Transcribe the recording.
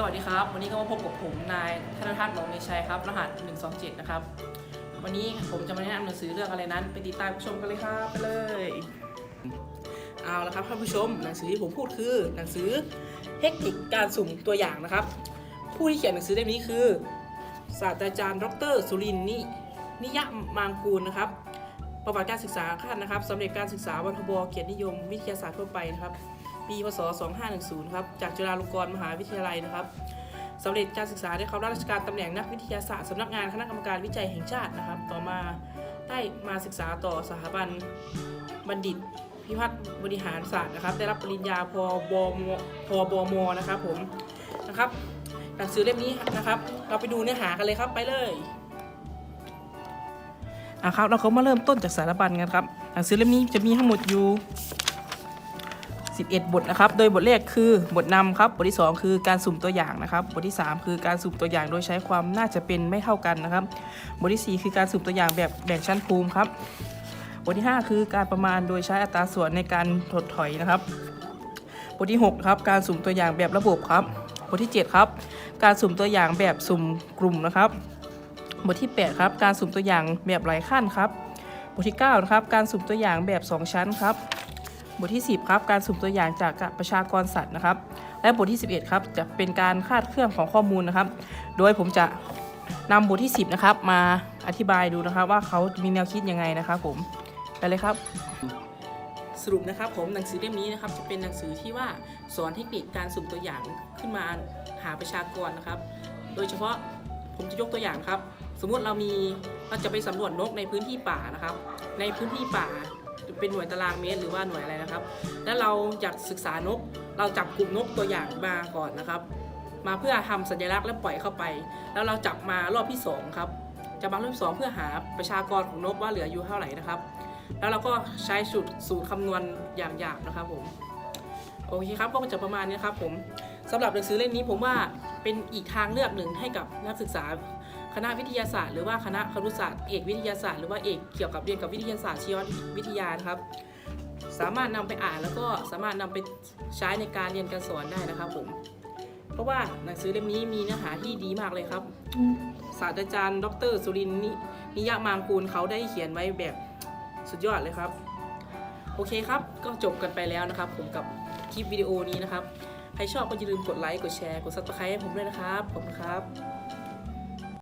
สวัสดีครับ วันนี้ก็มาพบกับผมนายธนทัศน์หลงในชัยครับ รหัส 127 นะครับ วันนี้ผมจะมาแนะนำหนังสือเรื่องอะไรนั้น ไปติดตามผู้ชมกันเลยครับไปเลย เอาละครับท่านผู้ชม หนังสือที่ผมพูดคือหนังสือเทคนิคการสุ่มตัวอย่างนะครับ ผู้ที่เขียนหนังสือเล่มนี้คือ ศาสตราจารย์ ดร สุรินนินิยมางกูลนะครับ ประวัติการศึกษาขั้นนะครับสำเร็จการศึกษาวัทบเกียรตินิยม วิทยาศาสตร์ทั่วไปนะครับ ปีพศ 2510 ครับ จากจุฬาลงกรณ์มหาวิทยาลัยนะครับสำเร็จการศึกษาได้เข้ารับราชการตำแหน่งนักวิทยาศาสตร์สำนักงานคณะกรรมการวิจัยแห่งชาตินะครับ ต่อมาได้มาศึกษาต่อสถาบันบัณฑิตพิพัฒน์บริหารศาสตร์นะครับ ได้รับปริญญาพบมพบมนะครับผมนะครับหนังสือเล่มนี้นะครับ เราไปดูเนื้อหากันเลยครับไปเลยอะครับเราเขามาเริ่มต้นจากสารบัญกันครับหนังสือเล่มนี้จะมีทั้งหมดอยู่ 11 บทนะครับ โดยบทแรกคือบทนำครับ บทที่ 2 คือการสุ่มตัวอย่างนะครับ บทที่ 3 คือการสุ่มตัวอย่างโดยใช้ความน่าจะเป็นไม่เท่ากันนะครับ บทที่ 4 คือการสุ่มตัวอย่างแบบแบ่งชั้นภูมิครับ บทที่ 5 คือการประมาณโดยใช้อัตราส่วนในการถดถอยนะครับ บทที่6ครับการสุ่มตัวอย่างแบบระบบครับ บทที่ 7 ครับ การสุ่มตัวอย่างแบบสุ่มกลุ่มนะครับ บทที่ 8 ครับ การสุ่มตัวอย่างแบบหลายขั้นครับ บทที่9นะครับ การสุ่มตัวอย่างแบบ 2 ชั้นครับ บทที่ 10ครับการสุ่มตัวอย่างจากประชากรสัตว์นะครับ และบทที่ 11ครับจะเป็นการคาดเคลื่อนของข้อมูลนะครับ โดยผมจะนำบทที่ 10นะครับมาอธิบายดูนะครับ ว่าเขามีแนวคิดยังไงนะครับผมไปเลยครับ สรุปนะครับผมหนังสือเล่มนี้นะครับ จะเป็นหนังสือที่ว่าสอนเทคนิคการสุ่มตัวอย่างขึ้นมาหาประชากรนะครับ โดยเฉพาะผมจะยกตัวอย่างครับ สมมุติเรามีเราจะไปสำรวจนกในพื้นที่ป่านะครับ ในพื้นที่ป่า เป็นหน่วยตารางเมตรหรือว่าหน่วยอะไรนะครับ แล้วเราอยากศึกษานก เราจับกลุ่มนกตัวอย่างมาก่อนนะครับ มาเพื่อทำสัญลักษณ์และปล่อยเข้าไป แล้วเราจับมารอบที่สองครับจับมารอบที่สองเพื่อหาประชากรของนกว่าเหลืออยู่เท่าไหร่นะครับ แล้วเราก็ใช้สูตรสูตรคำนวณอย่างหยาบนะครับผมโอเคครับก็จะประมาณนี้ครับผมสำหรับหนังสือเล่มนี้ผมว่าเป็นอีกทางเลือกหนึ่งให้กับนักศึกษา ณะวิทยาศาสตร์หรือว่าคณะครุศาสตร์เอกวิทยาศาสตร์หรือว่าเอกเกี่ยวกับเรียนกับวิทยาศาสตร์ชีววิทยานะครับ สามารถนำไปอ่านแล้วก็สามารถนำไปใช้ในการเรียนการสอนได้นะครับผมเพราะว่าหนังสือเล่มนี้มีเนื้อหาที่ดีมากเลยครับ ศาสตราจารย์ ดร สุรินทร์นินิยมางกูลเขาได้เขียนไว้แบบสุดยอดเลยครับ โอเคครับ ก็จบกันไปแล้วนะครับ ผมกับคลิปวิดีโอนี้นะครับ ใครชอบก็อย่าลืมกดไลค์ กดแชร์ กดซับสไครต์ให้ผมด้วยนะครับ ขอบคุณครับ